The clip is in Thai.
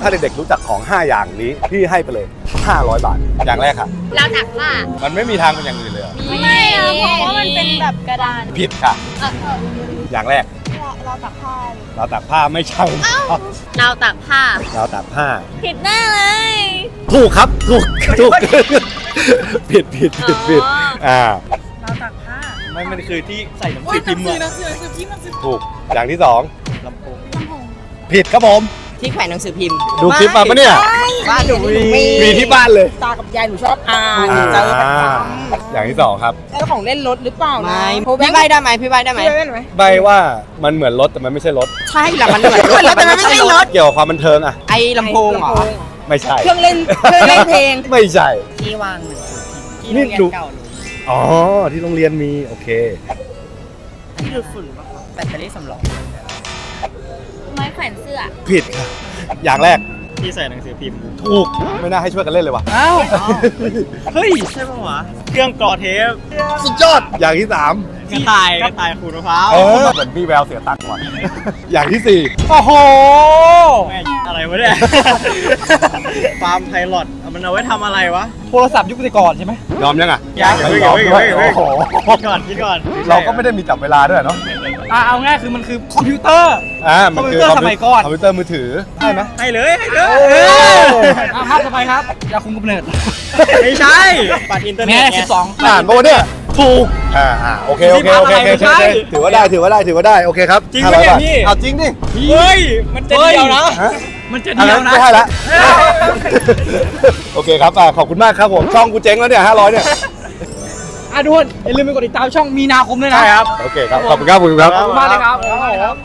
ถ้าเด็กๆรู้จักของ 5 อย่างนี้พี่ให้ไปเลย 500 บาท อย่างแรกค่ะ เราถักผ้ามันไม่มีทางเป็นอย่างอื่นเลยเหรอไม่อะเพราะว่ามันเป็นแบบกระดานผิดค่ะ เออเอออย่างแรกเราเราตักผ้าเราตากผ้าไม่ใช่ครับเราตักผ้า เราตากผ้า ผิดแน่เลยถูกครับถูกถูกผิดผิดผิดผิดอ๋ออ่าเราตักผ้าไม่มันคือที่ใส่หนังสือพิมพ์อะถูกอย่างที่สองลำโพงผิดครับผม ที่แขวนหนังสือพิมพ์ดูคลิปมาปะเนี่ย บ้านหนูมีมีที่บ้านเลย ตากับยายหนูชอบอ่านอ่า เจอประจอย่างที่สองครับำแล้วของเล่นรถหรือเปล่าไม่พี่พี่ใบใบได้ไหมพี่ใบได้ไหมพี่ใบได้ไหม ใบว่ามันเหมือนรถแต่มันไม่ใช่รถ ใช่แหละมันเหมือนรถแต่มันไม่ใช่รถเกี่ยวกับความบันเทิงอะ ไอ้ลำโพงเหรอไม่ใช่ เครื่องเล่นเครื่องเล่นเพลง ไม่ใช่ ที่วางหนังสือพิมพ์ที่นี่โรงเรียดู นเก่าหนูอ๋อที่โรงเรียนมีโอเค ที่ดูดฝุ่นปะครับแบตเตอรี่สำรอง ไม้แขวนเสื้อ ผิดค่ะ อย่างแรกที่ใส่หนังสือพิมพ์ ถูกไม่น่าให้ช่วยกันเล่นเลยว่ะอ้าว เฮ้ย ใช่ปะวะ เครื่องกรอเทปสุดยอดอย่างที่สามกระต่ายกระต่ายขูดมะพร้าวเออเหมือนพี่แววเสียตังค์ว่ะอย่างที่สี่โอ้โห แม่งอะไรวะเนี่ย ฟาร์มไพลอตมันเอาไว้ทำอะไรวะ โทรศัพท์ยุคก่อนใช่ไหม ยอมยังอะยังไม่ยอมเฮ้ด้วยยเฮ้ยเฮ้ยโอ้โห คิดก่อนคิดก่อนเราก็ไม่ได้มีจับเวลาด้วยเนาะ อ่าเอาง่ายคือมันคือคอมพิวเตอร์ อ่ามันคือคอมพิวเตอร์สมัยก่อน คอมพิวเตอร์มือถือใช่ไหม ให้เลยให้เลยอ่าภาพต่อไปครับยาคุมกำเนิดไม่ใช่บัตรอินเทอร์เน็แม่ตไงสิบสองอ่านปะวะเนี่ยถูก อ่าอ่าโอเคโอเคโอเคโอเคไม่ใช่โอเคถือว่าได้ถือว่าได้ถือว่าได้โอเคครับจริงปะเนี่ย500บาทพี่ เอาจริงดิเฮ้ย มันจะเดียวนะ ฮะ มันจะอันเดียนั้วนนะ ไม่ให้ละ โอเคครับอะขอบคุณมากครับผม ช่องกูเจ๊งแล้วเนี่ย500เนี่ยอะ ทุกคนอย่าลืมไปกดติดตามช่องมีนาคมด้วยนะใช่ครับ โอเคครับ ขอบคุณครับขอบคุณครับ ขอบคุณมากเลยครับ